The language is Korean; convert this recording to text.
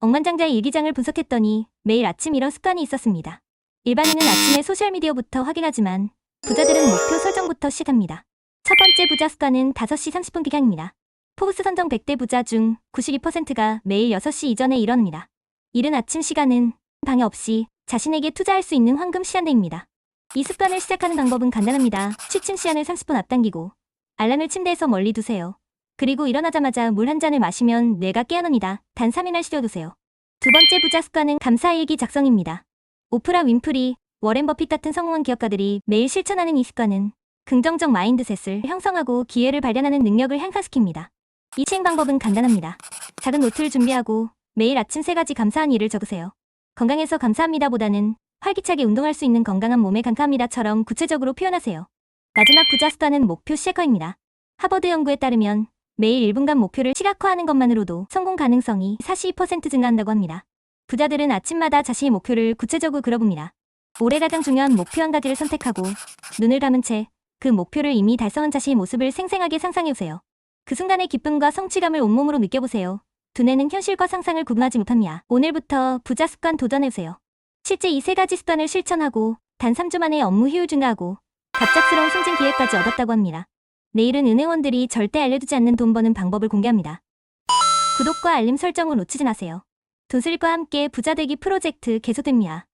억만장자의 일기장을 분석했더니 매일 아침 이런 습관이 있었습니다. 일반인은 아침에 소셜미디어부터 확인하지만 부자들은 목표 설정부터 시작합니다. 첫 번째 부자 습관은 5시 30분 기간입니다. 포브스 선정 100대 부자 중 92%가 매일 6시 이전에 일어납니다. 이른 아침 시간은 방해 없이 자신에게 투자할 수 있는 황금 시간대입니다. 이 습관을 시작하는 방법은 간단합니다. 취침 시간을 30분 앞당기고 알람을 침대에서 멀리 두세요. 그리고 일어나자마자 물 한 잔을 마시면 뇌가 깨어납니다. 단 3일날 시도해두세요. 두 번째 부자 습관은 감사일기 작성입니다. 오프라 윈프리, 워렌 버핏 같은 성공한 기업가들이 매일 실천하는 이 습관은 긍정적 마인드셋을 형성하고 기회를 발견하는 능력을 향상시킵니다. 이 시행 방법은 간단합니다. 작은 노트를 준비하고 매일 아침 세 가지 감사한 일을 적으세요. 건강해서 감사합니다보다는 활기차게 운동할 수 있는 건강한 몸에 감사합니다처럼 구체적으로 표현하세요. 마지막 부자 습관은 목표 시각화입니다. 하버드 연구에 따르면 매일 1분간 목표를 시각화하는 것만으로도 성공 가능성이 42% 증가한다고 합니다. 부자들은 아침마다 자신의 목표를 구체적으로 그려봅니다. 올해 가장 중요한 목표 한 가지를 선택하고 눈을 감은 채 그 목표를 이미 달성한 자신의 모습을 생생하게 상상해보세요. 그 순간의 기쁨과 성취감을 온몸으로 느껴보세요. 두뇌는 현실과 상상을 구분하지 못합니다. 오늘부터 부자 습관 도전해보세요. 실제 이 세 가지 습관을 실천하고 단 3주 만에 업무 효율 증가하고 갑작스러운 승진 기회까지 얻었다고 합니다. 내일은 은행원들이 절대 알려두지 않는 돈 버는 방법을 공개합니다. 구독과 알림 설정을 놓치지 마세요. 돈슬립과 함께 부자되기 프로젝트 계속됩니다.